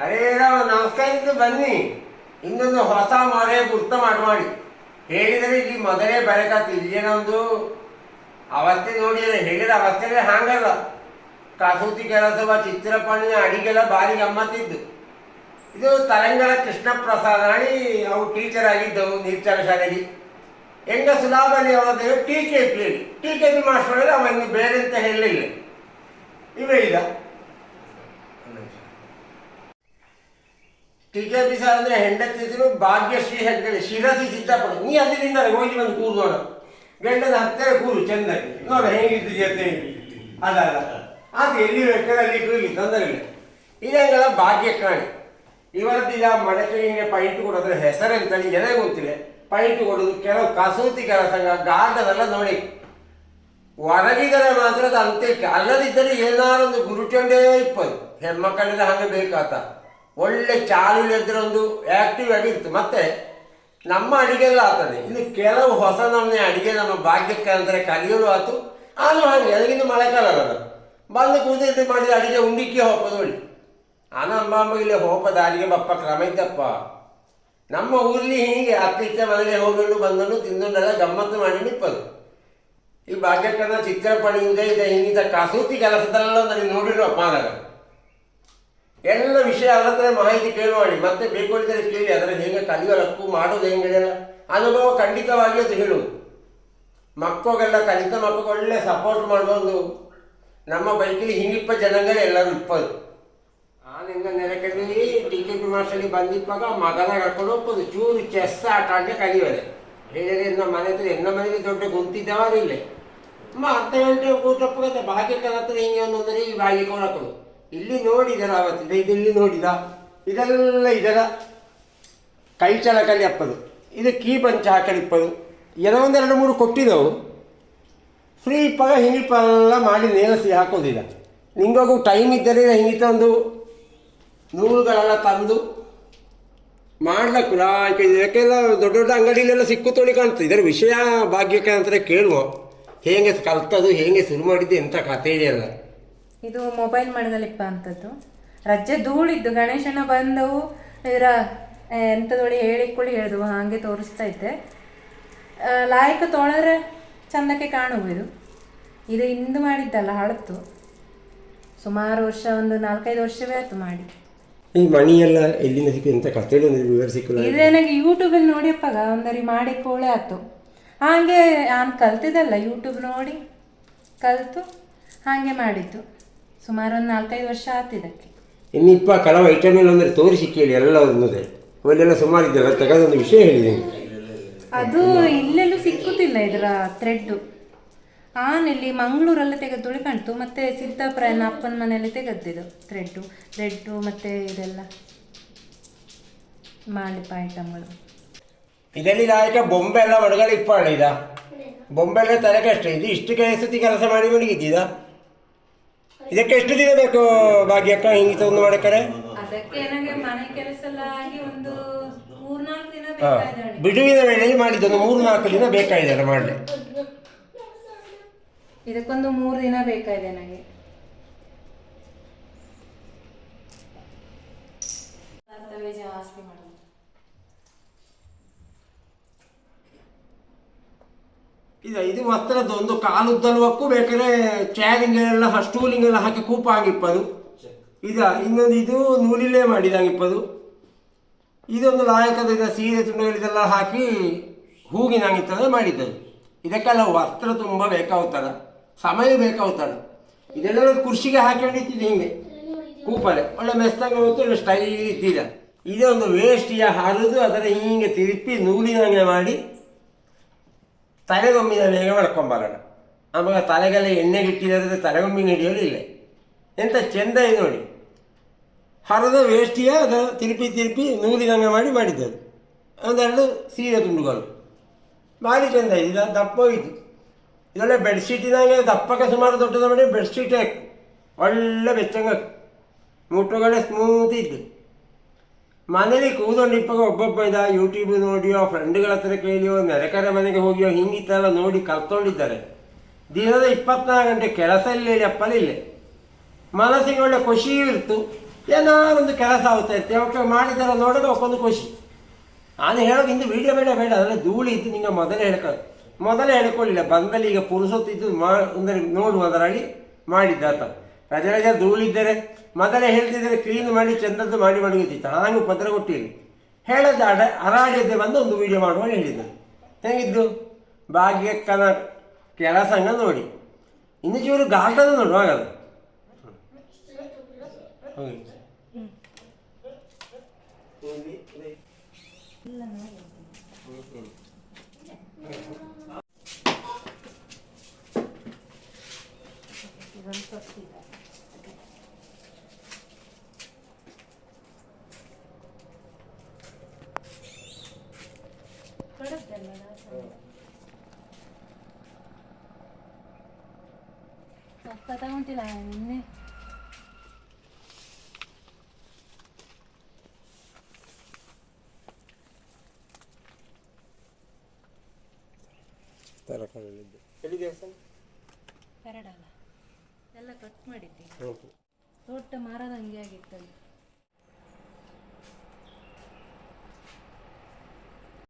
ಅರೇ ನಾವು ನಮಸ್ಕಾರಕ್ಕೆ ಬನ್ನಿ. ಇನ್ನೊಂದು ಹೊಸ ಮನೆ ಗುರ್ತ ಮಾಡಿ ಮಾಡಿ. ಹೇಳಿದರೆ ಇಲ್ಲಿ ಮೊದಲೇ ಬರಕಾತು ಇಲ್ಲೇನೊಂದು ಅವಸ್ಥೆ ನೋಡಿದ್ರೆ ಹೇಳಿದ ಅವಸ್ಥೆಗೆ ಹಾಂಗಲ್ಲ. ಕಸೂತಿ ಕೆಲಸವ ಚಿತ್ರಪಣಿ ಅಡಿಗೆಲ್ಲ ಭಾರಿ ಗಮ್ಮತ್ತಿದ್ದು. ಇದು ತರಂಗಲ ಕೃಷ್ಣ ಪ್ರಸಾದ್ ಹೇಳಿ ಅವು ಟೀಚರ್ ಆಗಿದ್ದವು ನಿರ್ಚಾರ ಶಾಲೆಯಲ್ಲಿ. ಹೆಂಗ ಸುಲಾಭಲಿ ಅವರದ್ದು T K P T K P master ಅವನಿಗೆ ಬೇರೆ ಅಂತ ಹೇಳಲಿಲ್ಲ. ಇವೇ ಇಲ್ಲ ಟಿ ಕೆ ಪಿ ಹೆಂಡತಿ ಅಂದ್ರೆ ಹೆಂಡತಿದ್ರು ಭಾಗ್ಯಶ್ರೀ ಹೆಗ್ಗಡೆ ಶಿರಸಿ ಸಿದ್ಧಪಡ ನೀ ಅಲ್ಲಿಂದ ಹೋಗಿ ಬಂದು ಕೂರು ನೋಡ. ಗಂಡನ ಹತ್ತಿರ ಕೂರು ಚೆನ್ನಾಗಿ ನೋಡ ಹೇಗಿದ್ದು ಜೊತೆ. ಅದ ಅದ ಎಲ್ಲಿ ಬೇಕಾದ್ರೆ ಅಲ್ಲಿ ಕೂಲಿ ತೊಂದರೆ ಇಲ್ಲ. ಇದಂಗೆಲ್ಲ ಭಾಗ್ಯ ಕಾಣಿ. ಇವರದ್ದಿಲ್ಲ ಮಡಕೆ ಹಿಂಗೆ ಪೈಂಟ್ ಕೊಡೋದ್ರ ತಳಿ? ಎದೇ ಗೊತ್ತಿಲ್ಲ. ಪೈಂಟ್ ಕೊಡೋದು ಕೆಲವು ಕಸೂತಿ ಕೆಲಸ ಗಾರ್ಡನೆಲ್ಲ ನೋಡಿ. ಹೊರಗಿದರೆ ಮಾತ್ರ ಅದು ಅಂತ್ಯಕ್ಕೆ. ಅಲ್ಲದಿದ್ದರೆ ಏನಾರೊಂದು ಗುರುಟೊಂಡೇ ಇಪ್ಪದು. ಹೆಣ್ಮಕ್ಕಳಿಂದ ಹಂಗೆ ಬೇಕಾತ. ಒಳ್ಳೆ ಚಾಲು ಇದ್ರೆ ಒಂದು ಆಕ್ಟಿವ್ ಆಗಿರುತ್ತೆ ಮತ್ತೆ ನಮ್ಮ ಅಡಿಗೆಲ್ಲ ಆಗ್ತದೆ. ಇನ್ನು ಕೆಲವು ಹೊಸ ನಮ್ಮನೆ ಅಡಿಗೆ ನಮ್ಮ ಭಾಗ್ಯಕ್ಕೆ ಅಂದರೆ ಕಲಿಯಲು ಆತು. ಆದರೂ ಹಾಗೆ, ಅದಕ್ಕಿಂತ ಮಳೆಗಾಲ ಅಲ್ಲ ಬಂದು ಕೂದಿದ್ದು ಮಾಡಿದ ಅಡಿಗೆ ಉಂಡಿಕ್ಕೆ ಹೋಗೋದು ಒಳ್ಳೆ. ಅಂಬಾಂಬ ಇಲ್ಲಿ ಹೋಪ ಅಡಿಗೆ ಬಪ್ಪ ಕ್ರಮ ಇದ್ದಪ್ಪ. ನಮ್ಮ ಊರಲ್ಲಿ ಹೀಗೆ ಅತ್ತಿತ್ತ ಮನೆಗೆ ಹೋಗಲು ಬಂದನು ತಿಂದೊಂಡೆಲ್ಲ ಗಮ್ಮತ್ತು ಮಾಡಿ ನಿಪ್ಪದು ಈ ಭಾಗ್ಯಕ್ಕನ ಚಿತ್ರ ಪಡೆಯುವುದೇ ಇದೆ ಹಿಂಗಿದ ಕಸೂತಿ ಕೆಲಸದಲ್ಲ ನನಗೆ ನೋಡಿರೋ ಅಪ್ಪಾದಾಗ ಎಲ್ಲ ವಿಷಯ ಅವರ ಹತ್ರ ಮಾಹಿತಿ ಕೇಳುವಾಡಿ ಮತ್ತೆ ಬೇಕು ಹೇಳಿದರೆ ಕೇಳಿ ಅದರ ಹೇಗೆ ಕಲಿಯೋಲಕ್ಕು ಮಾಡೋದು ಹೆಂಗೆಲ್ಲ ಅನುಭವ ಖಂಡಿತವಾಗಿ ಅದು ಹೇಳುವುದು ಮಕ್ಕಳಿಗೆಲ್ಲ ಕಲಿತ ಮಕ್ಕಳಿಗೆ ಒಳ್ಳೆ ಸಪೋರ್ಟ್ ಮಾಡ್ಬೋದು. ನಮ್ಮ ಬೈಕಲ್ಲಿ ಹಿಂಗಿಪ್ಪ ಜನಗಳೇ ಎಲ್ಲರೂ ಇಪ್ಪದು. ಆನಿಂದ ನೆಲಕಲ್ಲಿ ಟಿಕೆಟ್ ಮಾಸ್ಟರ್ಲಿ ಬಂದಿಪ್ಪಾಗ ಮಗನ ಕರ್ಕೊಂಡು ಹೋಗ್ಬೋದು. ಚೂರು ಚೆಸ್ ಆಟ ಆಡಲಿಕ್ಕೆ ಕಲಿಯೋದೆ ಹೇಳಿದ್ರೆ ನಮ್ಮ ಮನೆ ಹತ್ರ ಎನ್ನ ಮನೆಗೆ ದೊಡ್ಡ ಗುಂತಿದ್ದವ ಇಲ್ಲೇ ಅಮ್ಮ ಅರ್ಧ ಗಂಟೆ ಕೂತಪ್ಪಗತ್ತೆ ಭಾಗ್ಯಕ್ಕನ ಹತ್ರ ಹಿಂಗೆ ಒಂದೊಂದರೆ ಈ ಭಾಗ್ಯಕ್ಕೆ ಹೊರಕೊಡು ಇಲ್ಲಿ ನೋಡಿದರ ಅವತ್ತಿಂದ, ಇದು ಇಲ್ಲಿ ನೋಡಿದ, ಇದೆಲ್ಲ ಇದರ ಕೈ ಚಳಕಲ್ಲಿ ಅಪ್ಪದು, ಇದು ಕೀ ಪಂಚ ಹಾಕಲಿಪ್ಪದು ಏನೋ ಒಂದು ಎರಡು ಮೂರು ಕೊಟ್ಟಿದ್ದವು ಫ್ರೀ ಇಪ್ಪಾಗ ಹಿಂಗಿಪ್ಪೆಲ್ಲ ಮಾಡಿ ನೇಲಸಿ ಹಾಕೋದಿಲ್ಲ. ನಿಂಗಾಗೂ ಟೈಮ್ ಇದ್ದರೆ ಹಿಂಗಿತ ಒಂದು ನೂಲುಗಳೆಲ್ಲ ತಂದು ಮಾಡ್ಲಕ್ಕು ಯಾಕೆ ಯಾಕೆಲ್ಲ ದೊಡ್ಡ ದೊಡ್ಡ ಅಂಗಡಿಯಲ್ಲೆಲ್ಲ ಸಿಕ್ಕು ತೊಳಿ ಕಾಣ್ತದೆ ಇದರ ವಿಷಯ ಭಾಗ್ಯಕ್ಕೆ ಅಂತ ಕೇಳುವ. ಹೇಗೆ ಕಲ್ತದು, ಹೇಗೆ ಶುರು ಮಾಡಿದ್ದು ಎಂಥ ಕಥೆ ಇದೆಯಲ್ಲ ಇದು ಮೊಬೈಲ್ ಮಡಗಲಿಪ್ಪ ಅಂತದ್ದು. ರಜೆ ಧೂಳಿದ್ದು ಗಣೇಶನ ಬಂದವು. ಇದರ ಎಂಥದೊಳಿ ಹೇಳಿಕೊಳ್ಳಿ ಹೇಳಿದವು ಹಾಗೆ ತೋರಿಸ್ತಾ ಇದ್ದೆ. ಲಾಯಕ ತೊಳೆದ್ರೆ ಚಂದಕ್ಕೆ ಕಾಣುವುದು ಇದು. ಇಂದು ಮಾಡಿದ್ದಲ್ಲ ಹಳತ್ತು. ಸುಮಾರು ವರ್ಷ ಒಂದು ನಾಲ್ಕೈದು ವರ್ಷವೇ ಆಯ್ತು ಮಾಡಿ. ಈ ಮಣಿಯೆಲ್ಲ ಎಲ್ಲಿಂದ ಸಿಕ್ಕು ಕಥೆ ಒಂದು ವಿವರಿಸಿಲ್ಲ ಇದು ನನಗೆ ಯೂಟ್ಯೂಬಲ್ಲಿ ನೋಡಿಯಪ್ಪಾಗ ಒಂದರಿ ಮಾಡಿ ಕೋಳೆ ಆಯ್ತು. ಹಾಗೆ ನಾನು ಕಲ್ತಿದ್ದಲ್ಲ ಯೂಟ್ಯೂಬ್ ನೋಡಿ. ಕಲಿತು ಹಾಗೆ ಮಾಡಿದ್ದು. ಸುಮಾರು ಒಂದು ನಾಲ್ಕೈದು ವರ್ಷ ಆಯ್ತು ಇದಕ್ಕೆ ಇನ್ನಿಪ್ಪ ಕಳವ ಐಟಮ್ ಇಲ್ಲ ಅಂದರೆ ತೋರಿಸಿ ಕೇಳಿ ಎಲ್ಲ ಒಂದೇ ಅಲ್ಲೆಲ್ಲ ಸುಮಾರು ಇದೆಯಲ್ಲ ತಗೊಂಡೊಂದು ವಿಷಯ ಹೇಳಿದ್ದೀನಿ ಅದು ಇಲ್ಲೆಲ್ಲೂ ಸಿಕ್ಕುತ್ತಿಲ್ಲ ಇದರ ಥ್ರೆಡ್ಡು ಆನೆಲ್ಲಿ ಮಂಗಳೂರಲ್ಲೇ ತೆಗೆದು ಕಾಣ್ತು ಮತ್ತೆ ಸಿದ್ದಾಪುರನ ಅಪ್ಪನ ಮನೆಯಲ್ಲಿ ತೆಗೆದಿದ್ದು ಥ್ರೆಡ್ಡು ಥ್ರೆಡ್ಡು ಮತ್ತೆ ಇದೆಲ್ಲ ಮಾಲಿಪ ಐಟಮ್ಗಳು ಇದರಲ್ಲಿ ನಾಯಕ ಬೊಂಬೆ ಎಲ್ಲ ಒಳಗಡೆ ಇಪ್ಪಾಳ ಇದ? ಬೊಂಬೆ ಎಲ್ಲ ತಲೆ ಅಷ್ಟೇ ಇದು ಇಷ್ಟು ಕೆಲಸತಿ ಕೆಲಸ ಮಾಡಿ ಮಡಗಿದ್ದೀದ ಇದಕ್ಕೆ ಎಷ್ಟು ದಿನ ಬೇಕು ಭಾಗ್ಯಕ್ಕ ಹಿಂಗಿತ ಒಂದು ಮಾಡಕರೆ? ಅದಕ್ಕೆ ನನಗೆ ಮನೆ ಕೆಲಸ ಎಲ್ಲ ಆಗಿ ಒಂದು ಮೂರ್ನಾಲ್ಕು ದಿನ ಹಾ. ಬಿಡುವಿನ ವೇಳೆಯಲ್ಲಿ ಮಾಡಿದ್ದು ಒಂದು ಮೂರು ನಾಲ್ಕು ದಿನ ಬೇಕಾಗಿದೆ ಮಾಡಲಿ ಇದಕ್ಕೊಂದು ಮೂರು ದಿನ ಬೇಕಾಗಿದೆ ನನಗೆ. ಜಾಸ್ತಿ ಮಾಡೋದು. ಇದು ಇದು ವಸ್ತ್ರದ ಒಂದು ಕಾಲುದ್ದಲ್ವಕ್ಕೂ ಬೇಕಾದ್ರೆ ಚೇರಿಂಗ್ ಎಲ್ಲ ಹಾಕಿ ಕೂಪ ಆಗಿಪ್ಪದು ಇದ ಇನ್ನೊಂದು ಇದು ನೂಲಿಲ್ಲೇ ಮಾಡಿದಂಗಿಪ್ಪದು ಇದೊಂದು ಲಾಯಕದ ಇದು ಸೀರೆ ತುಂಡುಗಳಿದೆಲ್ಲ ಹಾಕಿ ಹೂಗಿನಂಗಿತ್ತದ ಮಾಡಿದ್ದದು ಇದಕ್ಕೆಲ್ಲ ವಸ್ತ್ರ ತುಂಬ ಬೇಕಾಗುತ್ತಲ್ಲ ಸಮಯ ಬೇಕಾಗುತ್ತಲ್ಲ ಇದೆಲ್ಲ ಕೃಷಿಗೆ ಹಾಕೊಂಡಿತ್ತಿದೆ ಹಿಂಗೆ. ಕೂಪಲೆ. ಒಳ್ಳೆ ಮೆಸ್ತಂಗ ಒಳ್ಳೆ ಸ್ಟೈಲ್ ಇದೇ ಒಂದು ವೇಸ್ಟಿಯ ಹರಿದು ಅದರ ಹಿಂಗೆ ತಿರುಪಿ ನೂಲಿನಂಗೆ ಮಾಡಿ ತಲೆಗೊಮ್ಮಿನ ಬೇಗ ಮಾಡ್ಕೊಂಬರೋಣ ಆವಾಗ ತಲೆಗೆಲ್ಲ ಎಣ್ಣೆಗೆ ಇಟ್ಟಿದ್ದಾರೆ ತಲೆಗೊಮ್ಮಿನ ಹಿಡಿಯೋದು ಇಲ್ಲ ಎಂಥ ಚೆಂದ ಇದೆ ನೋಡಿ ಹರಿದ ವೇಷ್ಟಿಯ ಅದರ ತಿರುಪಿ ತಿರುಪಿ ನೂಲಿನಂಗೆ ಮಾಡಿ ಮಾಡಿದ್ದದು ಒಂದೆರಡು ಸೀರೆ ತುಂಡುಗಳು ಭಾರಿ ಚೆಂದ ಇದೆ ಇದು ದಪ್ಪ ಇದು ಇದೊಳ್ಳೆ ಬೆಡ್ಶೀಟಿನಾಗೆ ದಪ್ಪಕ್ಕೆ ಸುಮಾರು ದೊಡ್ಡದ ಮಾಡಿ ಬೆಡ್ಶೀಟ್ ಹಾಕಿ ಒಳ್ಳೆ ಬೆಚ್ಚಂಗ ಮುಟ್ಟುಗಳೇ ಸ್ಮೂತ್ ಇದ್ದು ಮನೇಲಿ ಕೂದೊಂಡು ಇಪ್ಪಾಗ ಒಬ್ಬೊಬ್ಬ ಇದ್ದ ಯೂಟ್ಯೂಬ್ ನೋಡಿಯೋ ಫ್ರೆಂಡ್ಗಳ ಹತ್ರ ಕೇಳಿಯೋ, ನೆರೆಕರೆ ಮನೆಗೆ ಹೋಗಿಯೋ, ಹಿಂಗಿತ್ತೆಲ್ಲ ನೋಡಿ ಕಲ್ತ್ಕೊಂಡಿದ್ದಾರೆ. ದಿನದ ಇಪ್ಪತ್ನಾಲ್ಕು ಗಂಟೆ ಕೆಲಸ ಇಲ್ಲ ಅಪ್ಪನ ಮನಸ್ಸಿಗೆ ಒಳ್ಳೆ ಖುಷಿಯೂ ಇರ್ತು. ಒಂದು ಕೆಲಸ ಆಗ್ತಾ ಇರ್ತೇವೆ ಅವಕ್ಕೆ ಮಾಡಿದಾರ ನೋಡೋದು ಅವಕ್ಕೊಂದು ಖುಷಿ. ನಾನು ಹೇಳೋದು ಇಂದು ವಿಡಿಯೋ ಬೇಡ ಬೇಡ. ಅದರಲ್ಲಿ ಧೂಳಿ ಇದ್ದು ನಿಂಗೆ ಮೊದಲೇ ಹೇಳ್ಕೊಳ್ಳಿ ಮೊದಲೇ ಹೇಳ್ಕೊಳ್ಳಿಲ್ಲ ಬಂದಲ್ಲಿ ಈಗ ಪುರುಸೊತ್ತಿದ್ದು ಮಾ ಅಂದರೆ ಮಾಡಿದ್ದ ಮಾಡಿದ್ದಾತ. ರಜೆ ಧೂಳಿದ್ದರೆ ಮೊದಲೇ ಹೇಳ್ತಿದ್ದರೆ ಕ್ಲೀನ್ ಮಾಡಿ ಚಂದದ್ದು ಮಾಡಿ ಮಡಗುತ್ತಿತ್ತು ನಾನು ಪತ್ರ ಕೊಟ್ಟಿರಿ ಹೇಳದ ಅಡ ಹರಾಡಿದ್ದೆ ಬಂದು ಒಂದು ವಿಡಿಯೋ ಮಾಡುವ ಹೇಳಿದ್ದು ಹೇಗಿದ್ದು? ಭಾಗ್ಯಕ್ಕನ ಕೆಲಸಂಗ ನೋಡಿ. ಇನ್ನು ಚೂರು ಗಾರ್ಡನ್ ನೋಡು ಆಗದು ಹೋಗಿ ತಗೊಂಡಿಲ್ಲ ನಿನ್ನೆ. ಎಲ್ಲಿ ದೇವಸ್ಥಾನ ಎರಡಲ್ಲ ಎಲ್ಲ ಕಟ್ ಮಾಡಿದ್ದೆ. ದೊಡ್ಡ ಮರದ ಹಂಗೆ ಆಗಿತ್ತದು.